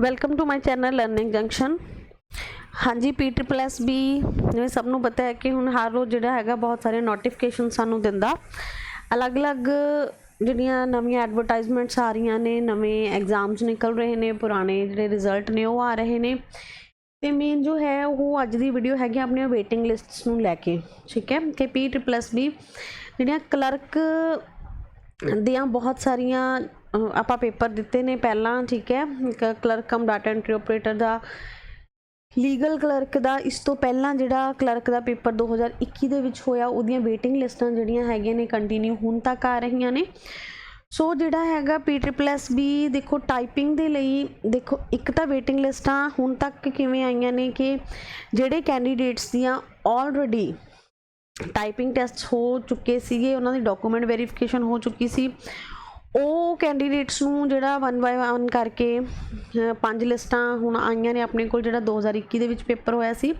Welcome to my channel learning junction ਹਾਂਜੀ P triple S B ਜਿਵੇਂ ਸਭ ਨੂੰ ਪਤਾ ਹੈ ਕਿ ਹੁਣ ਹਰ ਰੋਜ਼ ਜਿਹੜਾ ਹੈਗਾ ਬਹੁਤ ਸਾਰੇ ਨੋਟੀਫਿਕੇਸ਼ਨ ਸਾਨੂੰ ਦਿੰਦਾ। ਅਲੱਗ-ਅਲੱਗ ਜਿਹੜੀਆਂ ਨਵੀਆਂ ਐਡਵਰਟਾਈਜ਼ਮੈਂਟਸ ਆ ਰਹੀਆਂ ਨੇ, ਨਵੇਂ ਐਗਜ਼ਾਮਸ ਨਿਕਲ ਰਹੇ ਨੇ, ਪੁਰਾਣੇ ਜਿਹੜੇ ਰਿਜ਼ਲਟ ਨੇ, ਉਹ ਆ ਰਹੇ ਨੇ। ਤੇ ਮੇਨ ਜੋ ਹੈ, ਉਹ ਅੱਜ ਦੀ ਵੀਡੀਓ ਹੈਗੀ ਆਪਣੀਆਂ ਵੇਟਿੰਗ ਲਿਸਟਸ ਨੂੰ ਲੈ ਕੇ, ਠੀਕ ਹੈ? ਕਿ ਪੀ ਟ੍ਰਿਪਲ ਐਸ ਬੀ ਜਿਹੜੀਆਂ ਕਲਰਕ ਦੀਆਂ ਬਹੁਤ ਸਾਰੀਆਂ ਆਪਾਂ ਪੇਪਰ ਦਿੱਤੇ ਨੇ ਪਹਿਲਾਂ, ਠੀਕ ਹੈ? ਇੱਕ clerk cum data entry operator ਦਾ ਲੀਗਲ ਕਲਰਕ ਦਾ, ਇਸ ਤੋਂ ਪਹਿਲਾਂ ਜਿਹੜਾ ਕਲਰਕ ਦਾ ਪੇਪਰ 2021 ਦੇ ਵਿੱਚ ਹੋਇਆ, ਉਹਦੀਆਂ ਵੇਟਿੰਗ ਲਿਸਟਾਂ ਜਿਹੜੀਆਂ ਹੈਗੀਆਂ ਨੇ ਕੰਟੀਨਿਊ ਹੁਣ ਤੱਕ ਆ ਰਹੀਆਂ ਨੇ। ਸੋ ਜਿਹੜਾ ਹੈਗਾ ਪੀ ਟ੍ਰਿਪਲ ਐਸ ਬੀ ਦੇਖੋ ਟਾਈਪਿੰਗ ਦੇ ਲਈ, ਦੇਖੋ ਇੱਕ ਤਾਂ ਵੇਟਿੰਗ ਲਿਸਟਾਂ ਹੁਣ ਤੱਕ ਕਿਵੇਂ ਆਈਆਂ ਨੇ ਕਿ ਜਿਹੜੇ ਕੈਂਡੀਡੇਟਸ ਦੀਆਂ ਆਲਰੇਡੀ ਟਾਈਪਿੰਗ ਟੈਸਟ ਹੋ ਚੁੱਕੇ ਸੀਗੇ, ਉਹਨਾਂ ਦੀ ਡਾਕੂਮੈਂਟ ਵੈਰੀਫਿਕੇਸ਼ਨ ਹੋ ਚੁੱਕੀ ਸੀ ਉਹ ਕੈਂਡੀਡੇਟਸ ਨੂੰ ਜਿਹੜਾ ਵਨ ਬਾਏ ਵਨ ਕਰਕੇ ਪੰਜ ਲਿਸਟਾਂ ਹੁਣ ਆਈਆਂ ਨੇ ਆਪਣੇ ਕੋਲ, ਜਿਹੜਾ 2021 ਦੇ ਵਿੱਚ ਪੇਪਰ ਹੋਇਆ ਸੀ।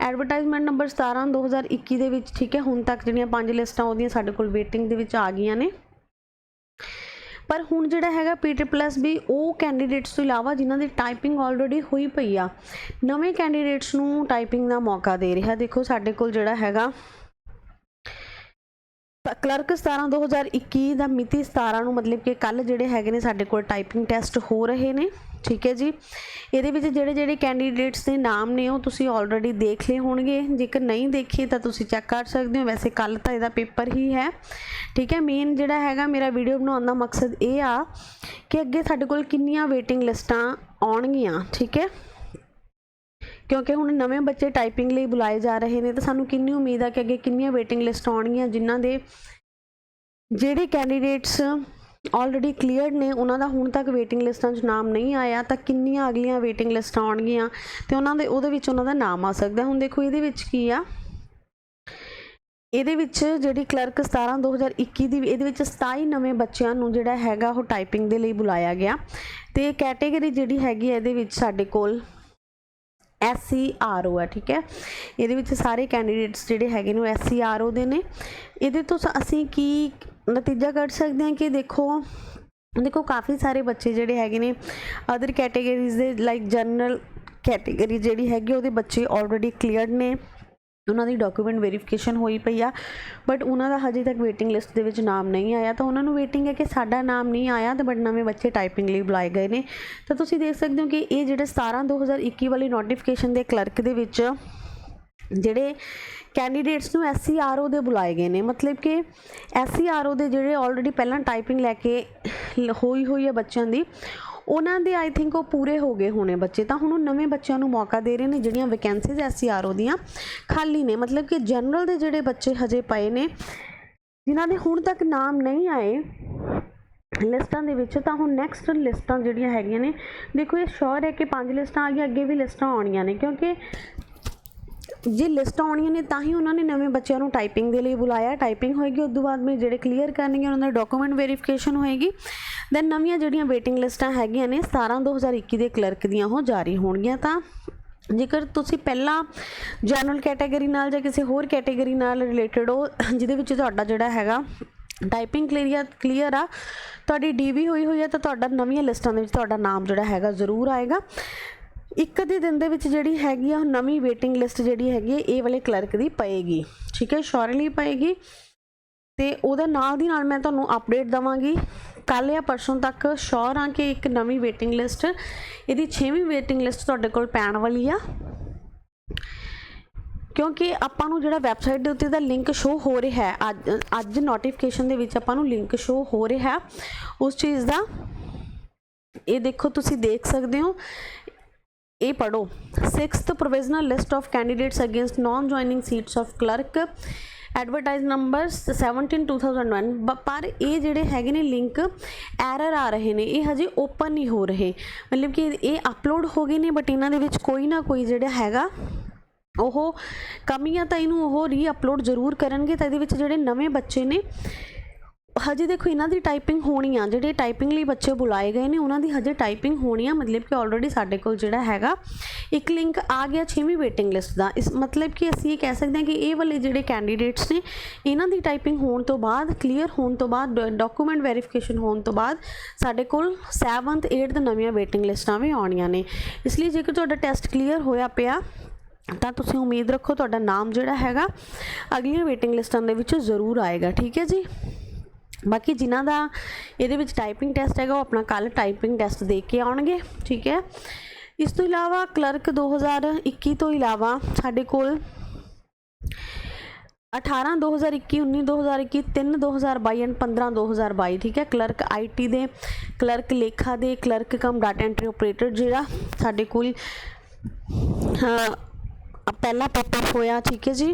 ਐਡਵਰਟਾਈਜ਼ਮੈਂਟ ਨੰਬਰ 17 2021 ਦੇ ਵਿੱਚ, ਠੀਕ ਹੈ, ਹੁਣ ਤੱਕ ਜਿਹੜੀਆਂ ਪੰਜ ਲਿਸਟਾਂ ਉਹਦੀਆਂ ਸਾਡੇ ਕੋਲ ਵੇਟਿੰਗ ਦੇ ਵਿੱਚ ਆ ਗਈਆਂ ਨੇ। ਪਰ ਹੁਣ ਜਿਹੜਾ ਹੈਗਾ ਪੀ ਟ੍ਰਿਪਲ ਐਸ ਵੀ, ਉਹ ਕੈਂਡੀਡੇਟਸ ਤੋਂ ਇਲਾਵਾ ਜਿਨ੍ਹਾਂ ਦੀ ਟਾਈਪਿੰਗ ਆਲਰੇਡੀ ਹੋਈ ਪਈ ਆ, ਨਵੇਂ ਕੈਂਡੀਡੇਟਸ ਨੂੰ ਟਾਈਪਿੰਗ ਦਾ ਮੌਕਾ ਦੇ ਰਿਹਾ। ਦੇਖੋ, ਸਾਡੇ ਕੋਲ ਜਿਹੜਾ ਹੈਗਾ ਕਲਰਕ 17 2021 ਦਾ ਮਿਤੀ 17 ਨੂੰ ਮਤਲਬ ਕਿ ਕੱਲ ਜਿਹੜੇ ਹੈਗੇ ਨੇ ਸਾਡੇ ਕੋਲ ਟਾਈਪਿੰਗ ਟੈਸਟ ਹੋ ਰਹੇ ਨੇ, ਠੀਕ ਹੈ ਜੀ। ਇਹਦੇ ਵਿੱਚ ਜਿਹੜੇ ਜਿਹੜੇ ਕੈਂਡੀਡੇਟਸ ਦੇ ਨਾਮ ਨੇ ਉਹ ਤੁਸੀਂ ਆਲਰੇਡੀ ਦੇਖ ਲਏ ਹੋਣਗੇ। ਜੇਕਰ ਨਹੀਂ ਦੇਖੇ ਤਾਂ ਤੁਸੀਂ ਚੈੱਕ ਕਰ ਸਕਦੇ ਹੋ। ਵੈਸੇ ਕੱਲ ਤਾਂ ਇਹਦਾ ਪੇਪਰ ਹੀ ਹੈ। ਠੀਕ ਹੈ ਮੇਨ ਜਿਹੜਾ ਹੈਗਾ ਮੇਰਾ ਵੀਡੀਓ ਬਣਾਉਣ ਦਾ ਮਕਸਦ ਇਹ ਆ ਕਿ ਅੱਗੇ ਸਾਡੇ ਕੋਲ ਕਿੰਨੀਆਂ ਵੇਟਿੰਗ ਲਿਸਟਾਂ ਆਉਣਗੀਆਂ, ਠੀਕ ਹੈ। ਕਿਉਂਕਿ ਹੁਣ ਨਵੇਂ ਬੱਚੇ ਟਾਈਪਿੰਗ ਲਈ ਬੁਲਾਏ ਜਾ ਰਹੇ ਨੇ, ਤਾਂ ਸਾਨੂੰ ਕਿੰਨੀ ਉਮੀਦ ਆ ਕਿ ਅੱਗੇ ਕਿੰਨੀਆਂ ਵੇਟਿੰਗ ਲਿਸਟ ਆਉਣਗੀਆਂ ਜਿਨ੍ਹਾਂ ਦੇ ਜਿਹੜੇ ਕੈਂਡੀਡੇਟਸ ਆਲਰੇਡੀ ਕਲੀਅਰਡ ਨੇ, ਉਹਨਾਂ ਦਾ ਹੁਣ ਤੱਕ ਵੇਟਿੰਗ ਲਿਸਟਾਂ 'ਚ ਨਾਮ ਨਹੀਂ ਆਇਆ, ਤਾਂ ਕਿੰਨੀਆਂ ਅਗਲੀਆਂ ਵੇਟਿੰਗ ਲਿਸਟਾਂ ਆਉਣਗੀਆਂ ਤੇ ਉਹਨਾਂ ਦੇ, ਉਹਦੇ ਵਿੱਚ ਉਹਨਾਂ ਦਾ ਨਾਮ ਆ ਸਕਦਾ। ਹੁਣ ਦੇਖੋ ਇਹਦੇ ਵਿੱਚ ਕੀ ਆ? ਇਹਦੇ ਵਿੱਚ ਜਿਹੜੀ ਕਲਰਕ 17 2021 ਦੀ, ਇਹਦੇ ਵਿੱਚ 27 ਨਵੇਂ ਬੱਚਿਆਂ ਨੂੰ ਜਿਹੜਾ ਹੈਗਾ ਉਹ ਟਾਈਪਿੰਗ ਦੇ ਲਈ ਬੁਲਾਇਆ ਗਿਆ ਤੇ ਕੈਟਾਗਰੀ ਜਿਹੜੀ ਹੈਗੀ ਹੈ ਇਹਦੇ ਵਿੱਚ ਸਾਡੇ ਕੋਲ ਐਸ ਸੀ ਆਰ ਓ ਹੈ, ਠੀਕ ਹੈ? ਇਹਦੇ ਵਿੱਚ ਸਾਰੇ ਕੈਂਡੀਡੇਟਸ ਜਿਹੜੇ ਹੈਗੇ ਨੇ ਉਹ ਐਸ ਸੀ ਆਰ ਓ ਦੇ ਨੇ। ਇਹਦੇ ਤੋਂ ਅਸੀਂ ਕੀ ਨਤੀਜਾ ਕੱਢ ਸਕਦੇ ਹਾਂ ਕਿ ਦੇਖੋ ਦੇਖੋ ਕਾਫੀ ਸਾਰੇ ਬੱਚੇ ਜਿਹੜੇ ਹੈਗੇ ਨੇ ਅਦਰ ਕੈਟਾਗਰੀਜ਼ ਦੇ ਲਾਈਕ ਜਨਰਲ ਕੈਟਾਗਰੀ ਜਿਹੜੀ ਹੈਗੀ, ਉਹਦੇ ਬੱਚੇ ਆਲਰੇਡੀ ਕਲੀਅਰਡ ਨੇ। ਉਹਨਾਂ ਦੀ ਡਾਕੂਮੈਂਟ ਵੈਰੀਫਿਕੇਸ਼ਨ ਹੋਈ ਪਈ ਆ ਬਟ ਉਹਨਾਂ ਦਾ ਹਜੇ ਤੱਕ ਵੇਟਿੰਗ ਲਿਸਟ ਦੇ ਵਿੱਚ ਨਾਮ ਨਹੀਂ ਆਇਆ, ਤਾਂ ਉਹਨਾਂ ਨੂੰ ਵੇਟਿੰਗ ਹੈ ਕਿ ਸਾਡਾ ਨਾਮ ਨਹੀਂ ਆਇਆ, ਤੇ ਬਟ ਨਵੇਂ ਬੱਚੇ ਟਾਈਪਿੰਗ ਲਈ ਬੁਲਾਏ ਗਏ ਨੇ। ਤਾਂ ਤੁਸੀਂ ਦੇਖ ਸਕਦੇ ਹੋ ਕਿ ਇਹ ਜਿਹੜੇ 17 2021 ਵਾਲੀ ਨੋਟੀਫਿਕੇਸ਼ਨ ਦੇ ਕਲਰਕ ਦੇ ਵਿੱਚ ਜਿਹੜੇ ਕੈਂਡੀਡੇਟਸ ਨੂੰ ਐਸਸੀਆਰਓ ਦੇ ਬੁਲਾਏ ਗਏ ਨੇ, ਮਤਲਬ ਕਿ ਐਸਸੀਆਰਓ ਦੇ ਜਿਹੜੇ ਆਲਰੇਡੀ ਪਹਿਲਾਂ ਟਾਈਪਿੰਗ ਲੈ ਕੇ ਹੋਈ ਹੋਈ ਹੈ ਬੱਚਿਆਂ ਦੀ ਉਹਨਾਂ ਦੇ ਆਈ ਥਿੰਕ ਉਹ ਪੂਰੇ ਹੋ ਗਏ ਹੋਣੇ ਬੱਚੇ। ਤਾਂ ਹੁਣ ਉਹ ਨਵੇਂ ਬੱਚਿਆਂ ਨੂੰ ਮੌਕਾ ਦੇ ਰਹੇ ਨੇ, ਜਿਹੜੀਆਂ ਵੈਕੈਂਸੀਜ਼ ਐਸਸੀਆਰਓ ਦੀਆਂ ਖਾਲੀ ਨੇ। ਮਤਲਬ ਕਿ ਜਨਰਲ ਦੇ ਜਿਹੜੇ ਬੱਚੇ ਹਜੇ ਪਏ ਨੇ, ਜਿਨ੍ਹਾਂ ਦੇ ਹੁਣ ਤੱਕ ਨਾਮ ਨਹੀਂ ਆਏ ਲਿਸਟਾਂ ਦੇ ਵਿੱਚ, ਤਾਂ ਹੁਣ ਨੈਕਸਟ ਲਿਸਟਾਂ ਜਿਹੜੀਆਂ ਹੈਗੀਆਂ ਨੇ, ਦੇਖੋ ਇਹ ਸ਼ੋਰ ਹੈ ਕਿ ਪੰਜ ਲਿਸਟਾਂ ਆ ਗਈਆਂ, ਅੱਗੇ ਵੀ ਲਿਸਟਾਂ ਆਉਣੀਆਂ ਨੇ, ਕਿਉਂਕਿ ਜੇ ਲਿਸਟ ਆਉਣੀਆਂ ਨੇ ਤਾਂ ਹੀ ਉਹਨਾਂ ਨੇ ਨਵੇਂ ਬੱਚਿਆਂ ਨੂੰ ਟਾਈਪਿੰਗ ਦੇ ਲਈ ਬੁਲਾਇਆ। ਟਾਈਪਿੰਗ ਹੋਏਗੀ, ਉਸ ਤੋਂ ਬਾਅਦ ਮੈਂ ਜਿਹੜੇ ਕਲੀਅਰ ਕਰਨਗੇ, ਉਹਨਾਂ ਦਾ ਡਾਕੂਮੈਂਟ ਵੈਰੀਫਿਕੇਸ਼ਨ ਹੋਏਗੀ। ਦੈਨ ਨਵੀਆਂ ਜਿਹੜੀਆਂ ਵੇਟਿੰਗ ਲਿਸਟਾਂ ਹੈਗੀਆਂ ਨੇ 17 2021 ਦੇ ਕਲਰਕ ਦੀਆਂ ਉਹ ਜਾਰੀ ਹੋਣਗੀਆਂ ਤਾਂ। ਜੇਕਰ ਤੁਸੀਂ ਪਹਿਲਾਂ ਜਨਰਲ ਕੈਟਾਗਰੀ ਨਾਲ ਜਾਂ ਕਿਸੇ ਹੋਰ ਕੈਟਾਗਰੀ ਨਾਲ ਰਿਲੇਟਡ ਹੋ, ਜਿਹਦੇ ਵਿੱਚ ਤੁਹਾਡਾ ਜਿਹੜਾ ਹੈਗਾ ਟਾਈਪਿੰਗ ਕਲੀਅਰ ਕਲੀਅਰ ਆ, ਤੁਹਾਡੀ ਡੀਵੀ ਹੋਈ ਹੋਈ ਹੈ ਤਾਂ ਤੁਹਾਡਾ ਨਵੀਆਂ ਲਿਸਟਾਂ ਦੇ ਵਿੱਚ ਤੁਹਾਡਾ ਨਾਮ ਜਿਹੜਾ ਹੈਗਾ ਜ਼ਰੂਰ ਆਏਗਾ। ਇੱਕ ਦੇ ਦਿਨ ਦੇ ਵਿੱਚ ਜਿਹੜੀ ਹੈਗੀ ਆ, ਉਹ ਨਵੀਂ ਵੇਟਿੰਗ ਲਿਸਟ ਜਿਹੜੀ ਹੈਗੀ ਹੈ ਇਹ ਵਾਲੇ ਕਲਰਕ ਦੀ ਪਏਗੀ। ਠੀਕ ਹੈ ਸ਼ੋਰਲੀ ਪਏਗੀ। ਤੇ ਉਹਦੇ ਨਾਲ ਦੀ ਨਾਲ ਮੈਂ ਤੁਹਾਨੂੰ ਅਪਡੇਟ ਦਵਾਂਗੀ। ਕੱਲ ਜਾਂ ਪਰਸੋਂ ਤੱਕ ਸ਼ੋਰ ਆ ਕਿ ਇੱਕ ਨਵੀਂ ਵੇਟਿੰਗ ਲਿਸਟ ਇਹਦੀ 6ਵੀਂ ਵੇਟਿੰਗ ਲਿਸਟ ਤੁਹਾਡੇ ਕੋਲ ਪੈਣ ਵਾਲੀ ਆ। ਕਿਉਂਕਿ ਆਪਾਂ ਨੂੰ ਜਿਹੜਾ ਵੈਬਸਾਈਟ ਦੇ ਉੱਤੇ ਦਾ ਲਿੰਕ ਸ਼ੋ ਹੋ ਰਿਹਾ ਹੈ, ਅੱਜ ਅੱਜ ਨੋਟੀਫਿਕੇਸ਼ਨ ਦੇ ਵਿੱਚ ਆਪਾਂ ਨੂੰ ਲਿੰਕ ਸ਼ੋ ਹੋ ਰਿਹਾ ਉਸ ਚੀਜ਼ ਦਾ ਇਹ ਦੇਖੋ, ਤੁਸੀਂ ਦੇਖ ਸਕਦੇ ਹੋ। ਇਹ ਪੜੋ 6th provisional list of candidates against non joining seats of clerk advertise number 17 2001 ਬ- ਪਰ ਇਹ ਜਿਹੜੇ ਹੈਗੇ ਨੇ ਲਿੰਕ ਐਰਰ ਆ ਰਹੇ ਨੇ। ਇਹ ਹਜੇ ਓਪਨ ਨਹੀਂ ਹੋ ਰਹੇ। ਮਤਲਬ ਕਿ ਇਹ ਅਪਲੋਡ ਹੋ ਗਏ ਨੇ ਬਟ ਇਹਨਾਂ ਦੇ ਵਿੱਚ ਕੋਈ ਨਾ ਕੋਈ ਜਿਹੜਾ ਹੈਗਾ, ਉਹ ਕਮੀਆਂ ਤਾਂ ਇਹਨੂੰ ਉਹ ਰੀ ਅਪਲੋਡ ਜ਼ਰੂਰ ਕਰਨਗੇ, ਤਾਂ ਇਹਦੇ ਵਿੱਚ ਜਿਹੜੇ ਨਵੇਂ ਬੱਚੇ ਨੇ ਹਜੇ ਦੇਖੋ ਇਹਨਾਂ ਦੀ ਟਾਈਪਿੰਗ ਹੋਣੀ ਆ, ਜਿਹੜੇ ਟਾਈਪਿੰਗ ਲਈ ਬੱਚੇ ਬੁਲਾਏ ਗਏ ਨੇ, ਉਹਨਾਂ ਦੀ ਹਜੇ ਟਾਈਪਿੰਗ ਹੋਣੀ ਆ, ਮਤਲਬ ਕਿ ਆਲਰੇਡੀ ਸਾਡੇ ਕੋਲ ਜਿਹੜਾ ਹੈਗਾ, ਇੱਕ ਲਿੰਕ ਆ ਗਿਆ 6ਵੀਂ ਵੇਟਿੰਗ ਲਿਸਟ ਦਾ। ਇਸ ਮਤਲਬ ਕਿ ਅਸੀਂ ਇਹ ਕਹਿ ਸਕਦੇ ਹਾਂ ਕਿ ਇਹ ਵਾਲੇ ਜਿਹੜੇ ਕੈਂਡੀਡੇਟਸ ਨੇ, ਇਹਨਾਂ ਦੀ ਟਾਈਪਿੰਗ ਹੋਣ ਤੋਂ ਬਾਅਦ ਕਲੀਅਰ ਹੋਣ ਤੋਂ ਬਾਅਦ ਡਾਕੂਮੈਂਟ ਵੈਰੀਫਿਕੇਸ਼ਨ ਹੋਣ ਤੋਂ ਬਾਅਦ, ਸਾਡੇ ਕੋਲ 7th 8th ਨਵੀਆਂ ਵੇਟਿੰਗ ਲਿਸਟਾਂ ਵੀ ਆਉਣੀਆਂ ਨੇ। ਇਸ ਲਈ ਜੇਕਰ ਤੁਹਾਡਾ ਟੈਸਟ ਕਲੀਅਰ ਹੋਇਆ ਪਿਆ, ਤਾਂ ਤੁਸੀਂ ਉਮੀਦ ਰੱਖੋ ਤੁਹਾਡਾ ਨਾਮ ਜਿਹੜਾ ਹੈਗਾ, ਅਗਲੀਆਂ ਵੇਟਿੰਗ ਲਿਸਟਾਂ ਦੇ ਵਿੱਚ ਜ਼ਰੂਰ ਆਏਗਾ। ਠੀਕ ਹੈ ਜੀ? ਬਾਕੀ ਜਿਨ੍ਹਾਂ ਦਾ ਇਹਦੇ ਵਿੱਚ ਟਾਈਪਿੰਗ ਟੈਸਟ ਹੈਗਾ ਉਹ ਆਪਣਾ ਕੱਲ ਟਾਈਪਿੰਗ ਟੈਸਟ ਦੇ ਕੇ ਆਉਣਗੇ ਠੀਕ ਹੈ। ਇਸ ਤੋਂ ਇਲਾਵਾ ਕਲਰਕ 2021 ਤੋਂ ਇਲਾਵਾ ਸਾਡੇ ਕੋਲ 18 2021 19 2021 3 2022 ਐਂਡ 15 2022 ਠੀਕ ਹੈ। ਕਲਰਕ ਆਈਟੀ ਦੇ ਕਲਰਕ ਲੇਖਾ ਦੇ clerk cum data entry operator ਜਿਹੜਾ ਸਾਡੇ ਕੋਲ ਹਾਂ, ਪਹਿਲਾ ਪੇਪਰ ਹੋਇਆ ਠੀਕ ਹੈ ਜੀ।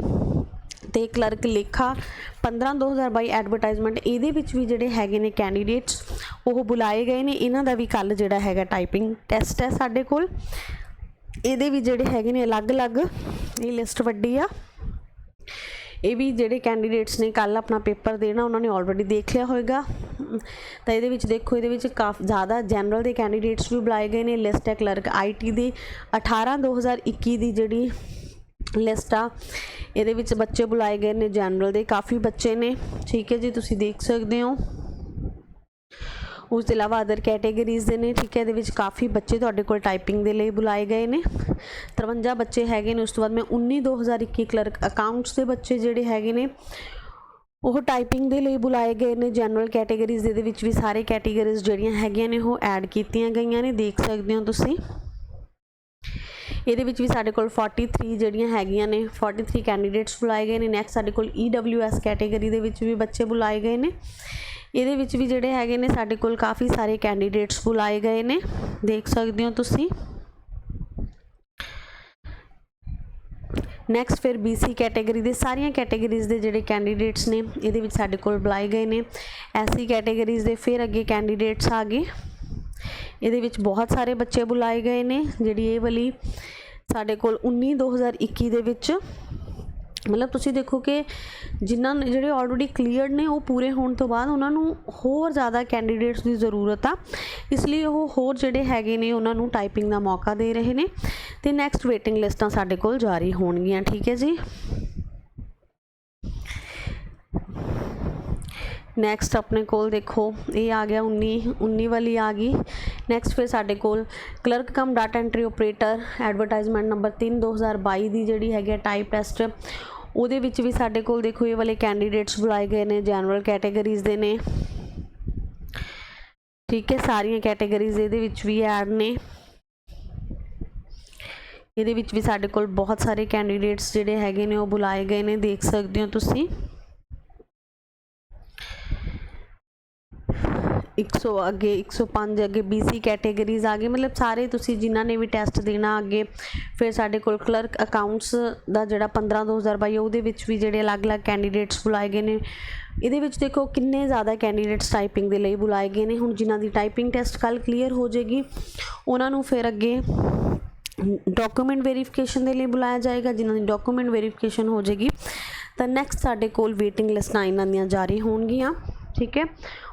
ਤੇ ਕਲਰਕ ਲੇਖਾ 15 2022 ਐਡਵਰਟਾਈਜ਼ਮੈਂਟ ਇਹਦੇ ਵਿੱਚ ਵੀ ਜਿਹੜੇ ਹੈਗੇ ਨੇ ਕੈਂਡੀਡੇਟਸ ਉਹ ਬੁਲਾਏ ਗਏ ਨੇ। ਇਹਨਾਂ ਦਾ ਵੀ ਕੱਲ ਜਿਹੜਾ ਹੈਗਾ ਟਾਈਪਿੰਗ ਟੈਸਟ ਹੈ ਸਾਡੇ ਕੋਲ। ਇਹਦੇ ਵੀ ਜਿਹੜੇ ਹੈਗੇ ਨੇ ਅਲੱਗ-ਅਲੱਗ, ਇਹ ਲਿਸਟ ਵੱਡੀ ਆ। ਇਹ ਵੀ ਜਿਹੜੇ ਕੈਂਡੀਡੇਟਸ ਨੇ ਕੱਲ ਆਪਣਾ ਪੇਪਰ ਦੇਣਾ, ਉਹਨਾਂ ਨੇ ਆਲਰੇਡੀ ਦੇਖ ਲਿਆ ਹੋਵੇਗਾ ਤਾਂ ਇਹਦੇ ਵਿੱਚ ਦੇਖੋ, ਇਹਦੇ ਵਿੱਚ ਕਾਫ, ਜ਼ਿਆਦਾ ਜਨਰਲ ਦੇ ਕੈਂਡੀਡੇਟਸ ਵੀ ਬੁਲਾਏ ਗਏ ਨੇ। ਲਿਸਟ ਹੈ ਕਲਰਕ ਆਈਟੀ ਦੀ। 18 2021 ਦੀ ਜਿਹੜੀ ਲਿਸਟ ਆ। ਇਹਦੇ ਵਿੱਚ ਬੱਚੇ ਬੁਲਾਏ ਗਏ ਨੇ ਜਨਰਲ ਦੇ। ਕਾਫੀ ਬੱਚੇ ਨੇ। ਠੀਕ ਹੈ ਜੀ, ਤੁਸੀਂ ਦੇਖ ਸਕਦੇ ਹੋ। ਉਸ ਤੋਂ ਇਲਾਵਾ ਅਦਰ ਕੈਟੇਗਰੀਜ਼ ਦੇ ਨੇ। ਠੀਕ ਹੈ, ਇਹਦੇ ਵਿੱਚ ਕਾਫੀ ਬੱਚੇ ਤੁਹਾਡੇ ਕੋਲ ਟਾਈਪਿੰਗ ਦੇ ਲਈ ਬੁਲਾਏ ਗਏ ਨੇ। 53 ਬੱਚੇ ਹੈਗੇ ਨੇ। ਉਸ ਤੋਂ ਬਾਅਦ ਮੈਂ 19 2021 ਕਲਰਕ ਅਕਾਊਂਟਸ ਦੇ ਬੱਚੇ ਜਿਹੜੇ ਹੈਗੇ ਨੇ, ਉਹ ਟਾਈਪਿੰਗ ਦੇ ਲਈ ਬੁਲਾਏ ਗਏ ਨੇ। ਜਨਰਲ ਕੈਟੇਗਰੀਜ਼ ਦੇ ਵਿੱਚ ਵੀ ਸਾਰੇ ਕੈਟੇਗਰੀਜ਼ ਜਿਹੜੀਆਂ ਹੈਗੀਆਂ ਨੇ, ਉਹ ਐਡ ਕੀਤੀਆਂ ਗਈਆਂ ਨੇ। ਦੇਖ ਸਕਦੇ ਹੋ ਤੁਸੀਂ। ਇਹਦੇ ਵਿੱਚ ਵੀ ਸਾਡੇ ਕੋਲ 43 ਜਿਹੜੀਆਂ ਹੈਗੀਆਂ ਨੇ 43 ਕੈਂਡੀਡੇਟਸ ਬੁਲਾਏ ਗਏ ਨੇ। ਨੈਕਸਟ ਸਾਡੇ ਕੋਲ EWS ਕੈਟਾਗਰੀ ਦੇ ਵਿੱਚ ਵੀ ਬੱਚੇ ਬੁਲਾਏ ਗਏ ਨੇ। ਇਹਦੇ ਵਿੱਚ ਵੀ ਜਿਹੜੇ ਹੈਗੇ ਨੇ, ਸਾਡੇ ਕੋਲ ਕਾਫੀ ਸਾਰੇ ਕੈਂਡੀਡੇਟਸ ਬੁਲਾਏ ਗਏ ਨੇ। ਦੇਖ ਸਕਦੇ ਹੋ ਤੁਸੀਂ। ਨੈਕਸਟ ਫਿਰ BC ਕੈਟਾਗਰੀ ਦੇ ਸਾਰੀਆਂ ਕੈਟਾਗਰੀਜ਼ ਦੇ ਜਿਹੜੇ ਕੈਂਡੀਡੇਟਸ ਨੇ, ਇਹਦੇ ਵਿੱਚ ਸਾਡੇ ਕੋਲ ਬੁਲਾਏ ਗਏ ਨੇ। ਐਸੀ ਕੈਟਾਗਰੀਜ਼ ਦੇ ਫਿਰ ਅੱਗੇ ਕੈਂਡੀਡੇਟਸ ਆ ਗਏ। ਇਹਦੇ ਵਿੱਚ ਬਹੁਤ ਸਾਰੇ ਬੱਚੇ ਬੁਲਾਏ ਗਏ ਨੇ, ਜਿਹੜੀ ਇਹ ਵਾਲੀ ਸਾਡੇ ਕੋਲ 19 2021 ਦੇ ਵਿੱਚ। ਮਤਲਬ ਤੁਸੀਂ ਦੇਖੋ ਕਿ ਜਿਨ੍ਹਾਂ ਜਿਹੜੇ ਆਲਰੇਡੀ ਕਲੀਅਰਡ ਨੇ, ਉਹ ਪੂਰੇ ਹੋਣ ਤੋਂ ਬਾਅਦ ਉਹਨਾਂ ਨੂੰ ਹੋਰ ਜ਼ਿਆਦਾ ਕੈਂਡੀਡੇਟਸ ਦੀ ਜ਼ਰੂਰਤ ਆ। ਇਸ ਲਈ ਉਹ ਹੋਰ ਜਿਹੜੇ ਹੈਗੇ ਨੇ, ਉਹਨਾਂ ਨੂੰ ਟਾਈਪਿੰਗ ਦਾ ਮੌਕਾ ਦੇ ਰਹੇ ਨੇ। ਤੇ ਨੈਕਸਟ ਵੇਟਿੰਗ ਲਿਸਟਾਂ ਸਾਡੇ ਕੋਲ ਜਾਰੀ ਹੋਣਗੀਆਂ, ਠੀਕ ਹੈ ਜੀ? ਨੈਕਸਟ ਆਪਣੇ ਕੋਲ ਦੇਖੋ, ਇਹ ਆ ਗਿਆ 19 19 ਵਾਲੀ ਆ ਗਈ। ਨੈਕਸਟ ਫਿਰ ਸਾਡੇ ਕੋਲ clerk cum data entry operator advertisement number 3 2022 ਦੀ ਜਿਹੜੀ ਹੈਗੀ ਟਾਈਪ ਟੈਸਟ ਉਹਦੇ ਵਿੱਚ ਵੀ ਸਾਡੇ ਕੋਲ ਦੇਖੋ, ਇਹ ਵਾਲੇ ਕੈਂਡੀਡੇਟਸ ਬੁਲਾਏ ਗਏ ਨੇ ਜਨਰਲ ਕੈਟਾਗਰੀਜ਼ ਦੇ ਨੇ। ਠੀਕ ਹੈ, ਸਾਰੀਆਂ ਕੈਟਾਗਰੀਜ਼ ਇਹਦੇ ਵਿੱਚ ਵੀ ਐਡ ਨੇ। ਇਹਦੇ ਵਿੱਚ ਵੀ ਸਾਡੇ ਕੋਲ ਬਹੁਤ ਸਾਰੇ ਕੈਂਡੀਡੇਟਸ ਜਿਹੜੇ ਹੈਗੇ ਨੇ, ਉਹ ਬੁਲਾਏ ਗਏ ਨੇ, ਦੇਖ ਸਕਦੇ ਹੋ ਤੁਸੀਂ। 100 ਅੱਗੇ 105 ਅੱਗੇ BC ਕੈਟੇਗਰੀਜ਼ ਆ ਗਏ। ਮਤਲਬ ਸਾਰੇ ਤੁਸੀਂ ਜਿਨ੍ਹਾਂ ਨੇ ਵੀ ਟੈਸਟ ਦੇਣਾ ਅੱਗੇ, ਫਿਰ ਸਾਡੇ ਕੋਲ ਕਲਰਕ ਅਕਾਊਂਟਸ ਦਾ ਜਿਹੜਾ 15 2022 ਉਹਦੇ ਵਿੱਚ ਵੀ ਜਿਹੜੇ ਅਲੱਗ-ਅਲੱਗ ਕੈਂਡੀਡੇਟਸ ਬੁਲਾਏ ਗਏ ਨੇ। ਇਹਦੇ ਵਿੱਚ ਦੇਖੋ ਕਿੰਨੇ ਜ਼ਿਆਦਾ ਕੈਂਡੀਡੇਟਸ ਟਾਈਪਿੰਗ ਦੇ ਲਈ ਬੁਲਾਏ ਗਏ ਨੇ। ਹੁਣ ਜਿਨ੍ਹਾਂ ਦੀ ਟਾਈਪਿੰਗ ਟੈਸਟ ਕੱਲ ਕਲੀਅਰ ਹੋ ਜਾਏਗੀ, ਉਹਨਾਂ ਨੂੰ ਫਿਰ ਅੱਗੇ ਡਾਕੂਮੈਂਟ ਵੈਰੀਫਿਕੇਸ਼ਨ ਦੇ ਲਈ ਬੁਲਾਇਆ ਜਾਏਗਾ। ਜਿਨ੍ਹਾਂ ਦੀ ਡਾਕੂਮੈਂਟ ਵੈਰੀਫਿਕੇਸ਼ਨ ਹੋ ਜਾਏਗੀ, ਤਾਂ ਨੈਕਸਟ ਸਾਡੇ ਕੋਲ ਵੇਟਿੰਗ ਲਿਸਟਾਂ ਇਹਨਾਂ ਦੀਆਂ ਜਾਰੀ ਹੋਣਗੀਆਂ, ਠੀਕ ਹੈ?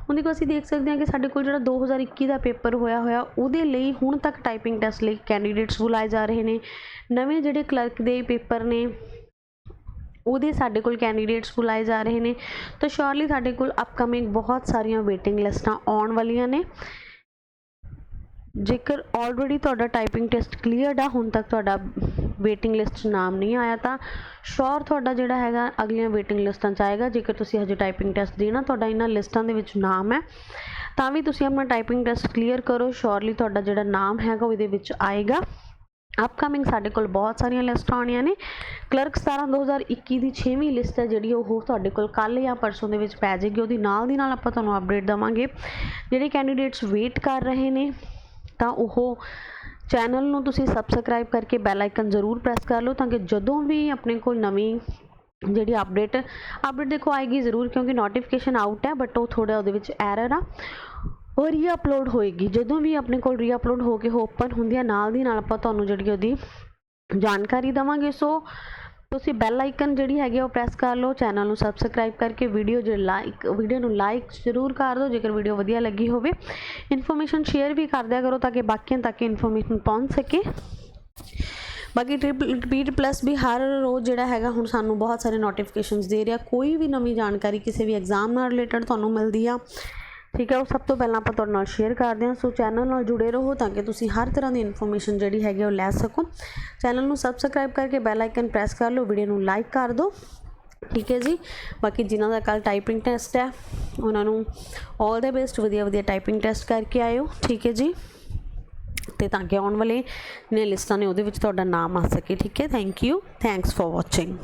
ਹੁਣ ਦੇਖੋ, ਅਸੀਂ ਦੇਖ ਸਕਦੇ ਹਾਂ ਕਿ ਸਾਡੇ ਕੋਲ ਜਿਹੜਾ 2021 ਦਾ ਪੇਪਰ ਹੋਇਆ ਹੋਇਆ, ਉਹਦੇ ਲਈ ਹੁਣ ਤੱਕ ਟਾਈਪਿੰਗ ਟੈਸਟ ਲਈ ਕੈਂਡੀਡੇਟਸ ਬੁਲਾਏ ਜਾ ਰਹੇ ਨੇ। ਨਵੇਂ ਜਿਹੜੇ ਕਲਰਕ ਦੇ ਪੇਪਰ ਨੇ, ਉਹਦੇ ਸਾਡੇ ਕੋਲ ਕੈਂਡੀਡੇਟਸ ਬੁਲਾਏ ਜਾ ਰਹੇ ਨੇ। ਤਾਂ ਸ਼ੋਰਲੀ ਸਾਡੇ ਕੋਲ ਅਪਕਮਿੰਗ ਬਹੁਤ ਸਾਰੀਆਂ ਵੇਟਿੰਗ ਲਿਸਟਾਂ ਆਉਣ ਵਾਲੀਆਂ ਨੇ। ਜੇਕਰ ਆਲਰੇਡੀ ਤੁਹਾਡਾ ਟਾਈਪਿੰਗ ਟੈਸਟ ਕਲੀਅਰਡ ਆ, ਹੁਣ ਤੱਕ ਤੁਹਾਡਾ ਵੇਟਿੰਗ ਲਿਸਟ 'ਚ ਨਾਮ ਨਹੀਂ ਆਇਆ ਤਾਂ ਸ਼ੋਰ ਤੁਹਾਡਾ ਜਿਹੜਾ ਹੈਗਾ ਅਗਲੀਆਂ ਵੇਟਿੰਗ ਲਿਸਟਾਂ 'ਚ ਆਏਗਾ। ਜੇਕਰ ਤੁਸੀਂ ਹਜੇ ਟਾਈਪਿੰਗ ਟੈਸਟ ਦੇਣਾ, ਤੁਹਾਡਾ ਇਹਨਾਂ ਲਿਸਟਾਂ ਦੇ ਵਿੱਚ ਨਾਮ ਹੈ, ਤਾਂ ਵੀ ਤੁਸੀਂ ਆਪਣਾ ਟਾਈਪਿੰਗ ਟੈਸਟ ਕਲੀਅਰ ਕਰੋ। ਸ਼ੋਰਲੀ ਤੁਹਾਡਾ ਜਿਹੜਾ ਨਾਮ ਹੈਗਾ ਉਹ ਇਹਦੇ ਵਿੱਚ ਆਏਗਾ। ਅਪਕਮਿੰਗ ਸਾਡੇ ਕੋਲ ਬਹੁਤ ਸਾਰੀਆਂ ਲਿਸਟਾਂ ਆਉਣੀਆਂ ਨੇ। ਕਲਰਕ 17 2021 ਦੀ 6ਵੀਂ ਲਿਸਟ ਹੈ, ਜਿਹੜੀ ਉਹ ਤੁਹਾਡੇ ਕੋਲ ਕੱਲ ਜਾਂ ਪਰਸੋਂ ਦੇ ਵਿੱਚ ਪੈ ਜਾਏਗੀ। ਉਹਦੀ ਨਾਲ ਦੀ ਨਾਲ ਆਪਾਂ ਤੁਹਾਨੂੰ ਅਪਡੇਟ ਦਵਾਂਗੇ। ਜਿਹੜੇ ਕੈਂਡੀਡੇਟਸ ਵੇਟ ਕਰ ਰਹੇ ਨੇ, ਤਾਂ ਉਹ ਚੈਨਲ ਨੂੰ ਤੁਸੀਂ ਸਬਸਕ੍ਰਾਈਬ ਕਰਕੇ ਬੈਲ ਆਈਕਨ ਜ਼ਰੂਰ ਪ੍ਰੈਸ ਕਰ ਲਓ ਤਾਂ ਕਿ ਜਦੋਂ ਵੀ ਆਪਣੇ ਕੋਲ ਨਵੀਂ ਜਿਹੜੀ ਅਪਡੇਟ ਅਪਡੇਟ ਦੇਖੋ ਆਏਗੀ ਜ਼ਰੂਰ ਕਿਉਂਕਿ ਨੋਟੀਫਿਕੇਸ਼ਨ ਆਊਟ ਹੈ ਬਟ ਉਹ ਥੋੜਾ ਉਹਦੇ ਵਿੱਚ ਐਰਰ ਆ। ਉਹ ਰੀਅਪਲੋਡ ਹੋਏਗੀ। ਜਦੋਂ ਵੀ ਆਪਣੇ ਕੋਲ ਰੀਅਪਲੋਡ ਹੋ ਕੇ ਓਪਨ ਹੁੰਦੀ ਆ ਨਾਲ ਦੀ ਨਾਲ ਆਪਾਂ ਤੁਹਾਨੂੰ ਜਿਹੜੀ ਉਹਦੀ ਜਾਣਕਾਰੀ ਦਵਾਂਗੇ। ਸੋ ਤੁਸੀਂ ਬੈਲ ਆਈਕਨ ਜਿਹੜੀ ਹੈਗੀ ਆ ਉਹ ਪ੍ਰੈਸ ਕਰ ਲਓ ਚੈਨਲ ਨੂੰ ਸਬਸਕ੍ਰਾਈਬ ਕਰਕੇ ਵੀਡੀਓ ਜੇ ਲਾਈਕ ਵੀਡੀਓ ਨੂੰ ਲਾਈਕ ਜ਼ਰੂਰ ਕਰ ਦਿਓ, ਜੇਕਰ ਵੀਡੀਓ ਵਧੀਆ ਲੱਗੀ ਹੋਵੇ। ਇਨਫੋਰਮੇਸ਼ਨ ਸ਼ੇਅਰ ਵੀ ਕਰ ਦਿਆ ਕਰੋ ਤਾਂ ਕਿ ਬਾਕੀਆਂ ਤੱਕ ਇਨਫੋਰਮੇਸ਼ਨ ਪਹੁੰਚ ਸਕੇ। ਬਾਕੀ ਰਿਪੀਟ ਪਲੱਸ ਵੀ ਹਰ ਰੋਜ਼ ਜਿਹੜਾ ਹੈਗਾ ਹੁਣ ਸਾਨੂੰ ਬਹੁਤ ਸਾਰੇ ਨੋਟੀਫਿਕੇਸ਼ਨਸ ਦੇ ਰਿਹਾ। ਕੋਈ ਵੀ ਨਵੀਂ ਜਾਣਕਾਰੀ ਕਿਸੇ ਵੀ ਐਗਜ਼ਾਮ ਨਾਲ ਰਿਲੇਟਡ ਤੁਹਾਨੂੰ ਮਿਲਦੀ ਆ। ਠੀਕ ਹੈ, ਉਹ ਸਭ ਤੋਂ ਪਹਿਲਾਂ ਆਪਾਂ ਤੁਹਾਡੇ ਨਾਲ ਸ਼ੇਅਰ ਕਰਦੇ ਹਾਂ। ਸੋ ਚੈਨਲ ਨਾਲ ਜੁੜੇ ਰਹੋ ਤਾਂ ਕਿ ਤੁਸੀਂ ਹਰ ਤਰ੍ਹਾਂ ਦੀ ਇਨਫੋਰਮੇਸ਼ਨ ਜਿਹੜੀ ਹੈਗੀ ਉਹ ਲੈ ਸਕੋ। ਚੈਨਲ ਨੂੰ ਸਬਸਕ੍ਰਾਈਬ ਕਰਕੇ ਬੈਲ ਆਈਕਨ ਪ੍ਰੈਸ ਕਰ ਲਓ ਵੀਡੀਓ ਨੂੰ ਲਾਈਕ ਕਰ ਦਿਓ। ਠੀਕ ਹੈ ਜੀ? ਬਾਕੀ ਜਿਨ੍ਹਾਂ ਦਾ ਕੱਲ ਟਾਈਪਿੰਗ ਟੈਸਟ ਹੈ, ਉਹਨਾਂ ਨੂੰ 올 ਦਾ ਬੈਸਟ ਵਧੀਆ ਵਧੀਆ ਟਾਈਪਿੰਗ ਟੈਸਟ ਕਰਕੇ ਆਇਓ। ਠੀਕ ਹੈ ਜੀ? ਤੇ ਤਾਂ ਕਿ ਆਉਣ ਵਾਲੇ ਨੇ ਲਿਸਟਾਂ ਨੇ ਉਹਦੇ ਵਿੱਚ ਤੁਹਾਡਾ ਨਾਮ ਆ ਸਕੇ। ਠੀਕ ਹੈ? Thank you thanks for watching